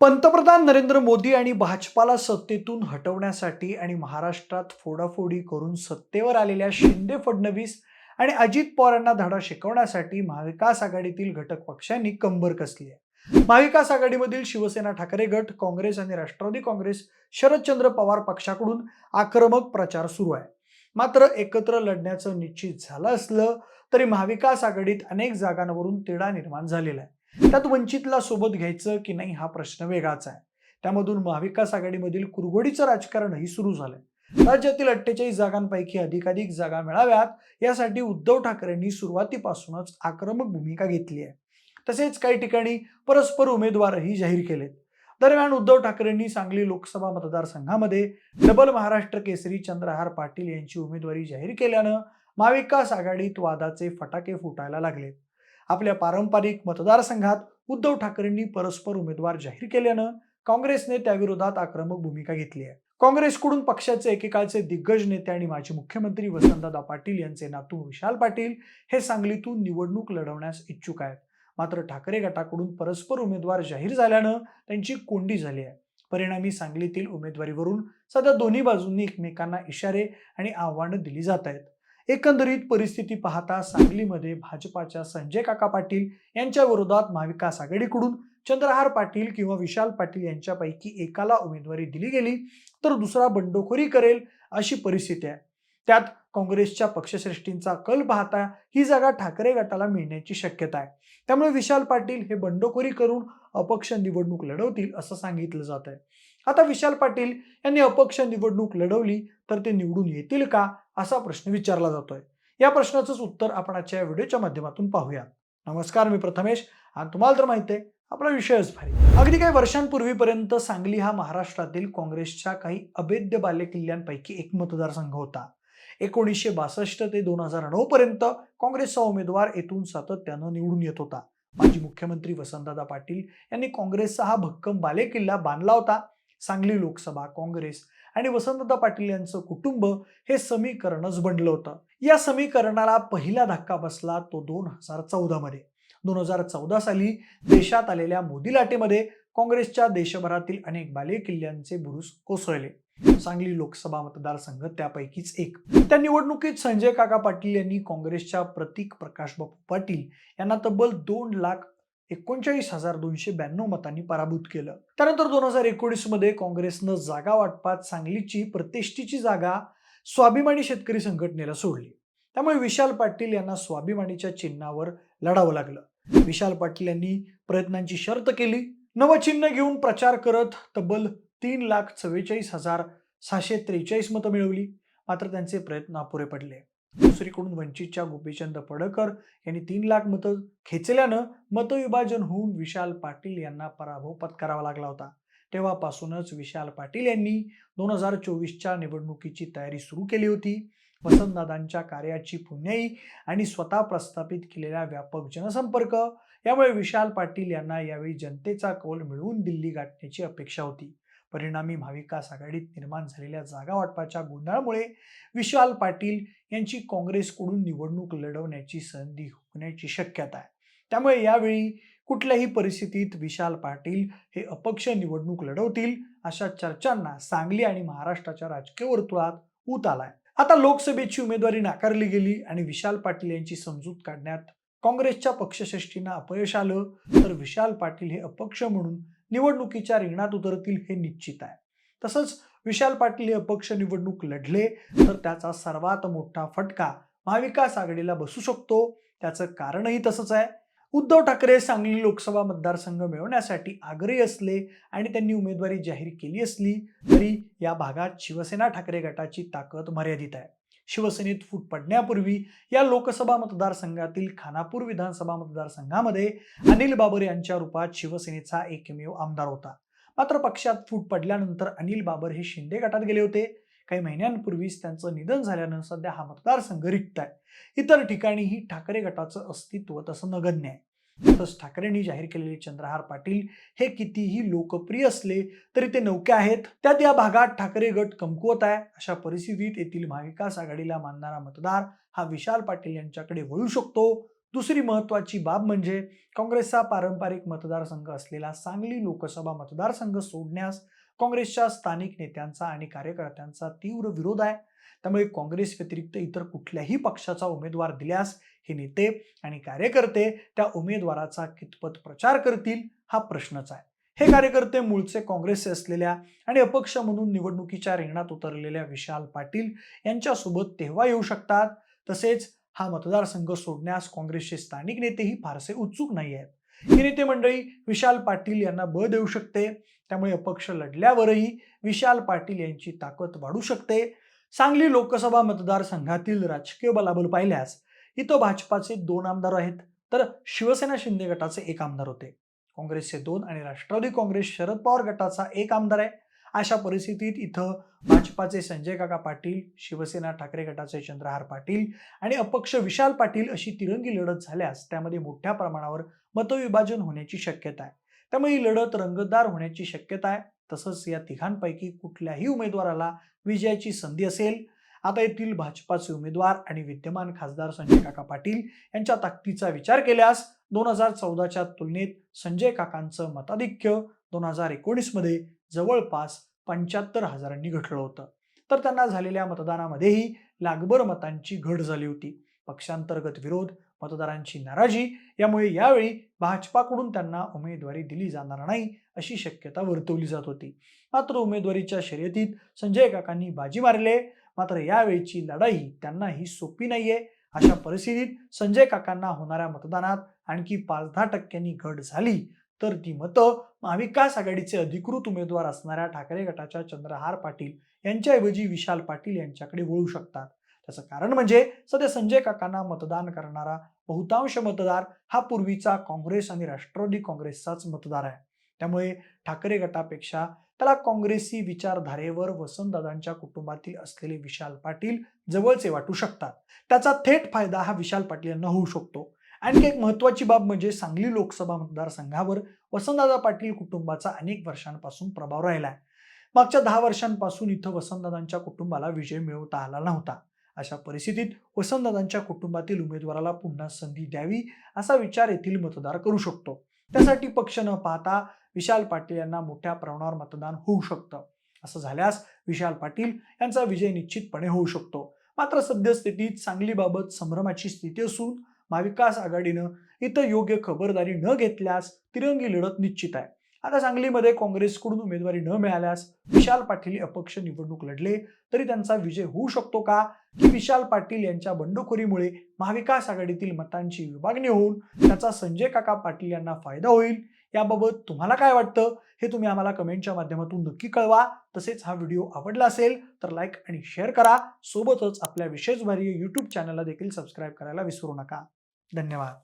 पंतप्रधान नरेंद्र मोदी आणि भाजपाला सत्तेतून हटवण्यासाठी आणि महाराष्ट्रात फोडाफोडी करून सत्तेवर आलेल्या शिंदे फडणवीस आणि अजित पवारांना धडा शिकवण्यासाठी महाविकास आघाडीतील घटक पक्षांनी कंबर कसली आहे? महाविकास आघाडीमधील शिवसेना ठाकरे गट काँग्रेस आणि राष्ट्रवादी काँग्रेस शरदचंद्र पवार पक्षाकडून आक्रमक प्रचार सुरू आहे. मात्र एकत्र लढण्याचं निश्चित झालं असलं तरी महाविकास आघाडीत अनेक जागांवरून तिढा निर्माण झालेला आहे. त्यात वंचितला सोबत घ्यायचं की नाही हा प्रश्न वेगळाच आहे. त्यामधून महाविकास आघाडीमधील कुरघोडीचं राजकारणही सुरू झालंय. राज्यातील अठ्ठेचाळीस जागांपैकी अधिकाधिक जागा मिळाव्यात यासाठी उद्धव ठाकरेंनी सुरुवातीपासूनच आक्रमक भूमिका घेतली आहे. तसेच काही ठिकाणी परस्पर उमेदवारही जाहीर केलेत. दरम्यान उद्धव ठाकरेंनी सांगली लोकसभा मतदारसंघामध्ये डबल महाराष्ट्र केसरी चंद्रहार पाटील यांची उमेदवारी जाहीर केल्यानं महाविकास आघाडीत वादाचे फटाके फुटायला लागले आपल्या पारंपरिक मतदारसंघात उद्धव ठाकरेंनी परस्पर उमेदवार जाहीर केल्यानं काँग्रेसने त्याविरोधात आक्रमक भूमिका घेतली आहे. काँग्रेसकडून पक्षाचे एकेकाळचे दिग्गज नेते आणि माजी मुख्यमंत्री वसंतदादा पाटील यांचे नातू विशाल पाटील हे सांगलीतून निवडणूक लढवण्यास इच्छुक आहेत. मात्र ठाकरे गटाकडून परस्पर उमेदवार जाहीर झाल्यानं त्यांची कोंडी झाली आहे. परिणामी सांगलीतील उमेदवारीवरून सध्या दोन्ही बाजूंनी एकमेकांना इशारे आणि आव्हानं दिली जात आहेत. एकंदरीत परिस्थिती पाहता सांगलीमध्ये भाजपाच्या संजय काका पाटील यांच्या विरोधात महाविकास आघाडीकडून चंद्रहार पाटील किंवा विशाल पाटील यांच्यापैकी एकाला उमेदवारी दिली गेली तर दुसरा बंडखोरी करेल अशी परिस्थिती आहे. त्यात काँग्रेसच्या पक्षश्रेष्ठींचा कल पाहता ही जागा ठाकरे गटाला मिळण्याची शक्यता आहे. त्यामुळे विशाल पाटील हे बंडखोरी करून अपक्ष निवडणूक लढवतील असं सांगितलं जात आहे आता विशाल पाटील यांनी अपक्ष निवडणूक लढवली तर ते निवडून येतील का? असा प्रश्न विचारला जातोय. या प्रश्नाचंच उत्तर आपण आजच्या या व्हिडिओच्या माध्यमातून पाहूया. नमस्कार मी प्रथमेश आणि तुम्हाला तर माहिती आहे आपला विषयच भारी. अगदी काही वर्षांपूर्वीपर्यंत सांगली हा महाराष्ट्रातील काँग्रेसच्या काही अभेद्य बालेकिल्ल्यांपैकी एक मतदारसंघ होता. एकोणीसशे बासष्ट ते दोन हजार नऊ पर्यंत काँग्रेसचा उमेदवार येथून सातत्यानं निवडून येत होता. माजी मुख्यमंत्री वसंतदादा पाटील यांनी काँग्रेसचा हा भक्कम बालेकिल्ला बांधला होता. सांगली लोकसभा काँग्रेस आणि वसंतदा पाटील यांचं कुटुंब हे समीकरणच बनलं होतं. या समीकरणाला पहिला धक्का बसला तो दोन हजार चौदा मध्ये. दोन हजार चौदा साली देशात आलेल्या मोदी लाटेमध्ये काँग्रेसच्या देशभरातील अनेक बालेकिल्ल्यांचे बुरुज कोसळले. सांगली लोकसभा मतदारसंघ त्यापैकीच एक. त्या निवडणुकीत संजय काका पाटील यांनी काँग्रेसच्या प्रतीक प्रकाश बापू पाटील यांना तब्बल दोन लाख एकोणचाळीस हजार दोनशे ब्याण्णव मतांनी पराभूत केलं. त्यानंतर दोन हजार एकोणीसमध्ये काँग्रेसनं जागा वाटपात सांगलीची प्रतिष्ठेची जागा स्वाभिमानी शेतकरी संघटनेला सोडली. त्यामुळे विशाल पाटील यांना स्वाभिमानीच्या चिन्हावर लढावं लागलं. विशाल पाटील यांनी प्रयत्नांची शर्त केली. नवं चिन्ह घेऊन प्रचार करत तब्बल तीन लाख चव्वेचाळीस हजार सहाशे त्रेचाळीस मतं मिळवली. मात्र त्यांचे प्रयत्न अपुरे पडले. दुसरीकडून वंचितच्या गोपीचंद पडकर यांनी तीन लाख मतं खेचल्यानं मतविभाजन होऊन विशाल पाटील यांना पराभव पत्करावा लागला होता. तेव्हापासूनच विशाल पाटील यांनी दोन हजार चोवीसच्या निवडणुकीची तयारी सुरू केली होती. वसंतदादांच्या कार्याची पुण्याई आणि स्वतः प्रस्थापित केलेला व्यापक जनसंपर्क. यामुळे विशाल पाटील यांना यावेळी जनतेचा कौल मिळवून दिल्ली गाठण्याची अपेक्षा होती. परिणामी महाविकास आघाडीत निर्माण झालेल्या जागा वाटपाच्या गोंधळामुळे विशाल पाटील यांची काँग्रेसकडून निवडणूक लढवण्याची संधी हुकण्याची शक्यता आहे. त्यामुळे यावेळी कुठल्याही परिस्थितीत विशाल पाटील हे अपक्ष निवडणूक लढवतील अशा चर्चांना सांगली आणि महाराष्ट्राच्या राजकीय वर्तुळात ऊत आलाय. आता लोकसभेची उमेदवारी नाकारली गेली आणि विशाल पाटील यांची समजूत काढण्यात काँग्रेसच्या पक्षश्रेष्ठींना अपयश आलं तर विशाल पाटील हे अपक्ष म्हणून निवडणुकीच्या रिंगणात उतरतील हे निश्चित आहे. तसंच विशाल पाटील हे अपक्ष निवडणूक लढले तर त्याचा सर्वात मोठा फटका महाविकास आघाडीला बसू शकतो. त्याचं कारणही तसंच आहे. उद्धव ठाकरे सांगली लोकसभा मतदारसंघ मिळवण्यासाठी आग्रही असले आणि त्यांनी उमेदवारी जाहीर केली असली तरी या भागात शिवसेना ठाकरे गटाची ताकद मर्यादित आहे. शिवसेनेत फूट पडण्यापूर्वी या लोकसभा मतदारसंघातील खानापूर विधानसभा मतदारसंघामध्ये अनिल बाबर यांच्या रूपात शिवसेनेचा एकमेव आमदार होता. मात्र पक्षात फूट पडल्यानंतर अनिल बाबर हे शिंदे गटात गेले होते. काही महिन्यांपूर्वीच त्यांचं निधन झाल्यानं सध्या हा मतदारसंघ रिक्त आहे. इतर ठिकाणीही ठाकरे गटाचं अस्तित्व तसं नगण्य आहे. तसंच ठाकरेंनी जाहीर केलेले चंद्रहार पाटील हे कितीही लोकप्रिय असले तरी ते नौके आहेत. त्यात या भागात ठाकरे गट कमकुवत आहे. अशा परिस्थितीत येथील महाविकास आघाडीला मानणारा मतदार हा विशाल पाटील यांच्याकडे वळू शकतो. दुसरी महत्वाची बाब म्हणजे काँग्रेसचा पारंपरिक मतदारसंघ असलेला सांगली लोकसभा मतदारसंघ सोडण्यास काँग्रेसच्या स्थानिक नेत्यांचा आणि कार्यकर्त्यांचा तीव्र विरोध आहे. त्यामुळे काँग्रेस व्यतिरिक्त इतर कुठल्याही पक्षाचा उमेदवार दिल्यास हे नेते आणि कार्यकर्ते त्या उमेदवाराचा कितपत प्रचार करतील हा प्रश्नच आहे. हे कार्यकर्ते मूळचे काँग्रेसचे असलेल्या आणि अपक्ष म्हणून निवडणुकीच्या रिंगणात उतरलेल्या विशाल पाटील यांच्यासोबत तेव्हा येऊ शकतात. तसेच हा मतदारसंघ सोडण्यास काँग्रेसचे स्थानिक नेतेही फारसे उत्सुक नाही आहेत. ही नेते मंडळी विशाल पाटील यांना बळ देऊ शकते. त्यामुळे अपक्ष लढल्यावरही विशाल पाटील यांची ताकद वाढू शकते. सांगली लोकसभा मतदारसंघातील राजकीय बलाबल पाहिल्यास इथं भाजपाचे दोन आमदार आहेत. तर शिवसेना शिंदे गटाचे एक आमदार होते. काँग्रेसचे दोन आणि राष्ट्रवादी काँग्रेस शरद पवार गटाचा एक आमदार आहे. अशा परिस्थितीत इथं भाजपाचे संजय काका पाटील शिवसेना ठाकरे गटाचे चंद्रहार पाटील आणि अपक्ष विशाल पाटील अशी तिरंगी लढत झाल्यास त्यामध्ये मोठ्या प्रमाणावर मतविभाजन होण्याची शक्यता आहे. त्यामुळे ही लढत रंगतदार होण्याची शक्यता आहे. तसंच या तिघांपैकी कुठल्याही उमेदवाराला विजयाची संधी असेल. आता येथील भाजपाचे उमेदवार आणि विद्यमान खासदार संजय काका पाटील यांच्या ताकदीचा विचार केल्यास दोन हजार चौदाच्या तुलनेत संजय काकांचं मताधिक्य दोन हजार एकोणीसमध्ये जवळपास पंच्याहत्तर हजारांनी घटलं होतं. तर त्यांना झालेल्या मतदानामध्येही लागभर मतांची घट झाली होती. पक्षांतर्गत विरोध मतदारांची नाराजी यामुळे यावेळी भाजपाकडून त्यांना उमेदवारी दिली जाणार नाही अशी शक्यता वर्तवली जात होती. मात्र उमेदवारीच्या शर्यतीत संजय काकांनी बाजी मारले. मात्र यावेळीची लढाई त्यांना ही सोपी नाहीये. अशा परिस्थितीत संजय काकांना होणाऱ्या मतदानात आणखी पाच दहा टक्क्यांनी घट झाली तर ती मतं महाविकास आघाडीचे अधिकृत उमेदवार असणाऱ्या ठाकरे गटाच्या चंद्रहार पाटील यांच्याऐवजी विशाल पाटील यांच्याकडे वळू शकतात. त्याचं कारण म्हणजे सध्या संजय काकांना मतदान करणारा बहुतांश मतदार हा पूर्वीचा काँग्रेस आणि राष्ट्रवादी काँग्रेसचाच मतदार आहे. त्यामुळे ठाकरे गटापेक्षा त्याला काँग्रेसी विचारधारेवर वसंतदादांच्या कुटुंबातील असलेले विशाल पाटील जवळचे वाटू शकतात. त्याचा थेट फायदा हा विशाल पाटील यांना होऊ शकतो. आणखी एक महत्वाची बाब म्हणजे सांगली लोकसभा मतदारसंघावर वसंतदादा पाटील कुटुंबाचा अनेक वर्षांपासून प्रभाव राहिला आहे मागच्या दहा वर्षांपासून इथं वसंतदादांच्या कुटुंबाला विजय मिळवता आला नव्हता. अशा परिस्थितीत वसंतदादांच्या कुटुंबातील उमेदवाराला पुन्हा संधी द्यावी असा विचार येथील मतदार करू शकतो. त्यासाठी पक्ष न पाहता विशाल पाटील यांना मोठ्या प्रमाणावर मतदान होऊ शकतं. असं झाल्यास विशाल पाटील यांचा विजय निश्चितपणे होऊ शकतो. मात्र सद्यस्थितीत सांगलीबाबत संभ्रमाची स्थिती असून महाविकास आघाडीनं इथं योग्य खबरदारी न घेतल्यास तिरंगी लढत निश्चित आहे. आता सांगलीमध्ये काँग्रेसकडून उमेदवारी न मिळाल्यास विशाल पाटील अपक्ष निवडणूक लढले तरी त्यांचा विजय होऊ शकतो का? की विशाल पाटील यांच्या बंडखोरीमुळे महाविकास आघाडीतील मतांची विभागणी होऊन त्याचा संजय काका पाटील यांना फायदा होईल? याबाबत तुम्हाला काय वाटतं? हे तुम्ही आम्हाला कमेंटच्या माध्यमातून नक्की कळवा. तसेच हा व्हिडिओ आवडला असेल तर लाईक आणि शेअर करा. सोबतच आपल्या विशेष भारी यूट्यूब चॅनलला देखील सबस्क्राईब करायला विसरू नका. धन्यवाद.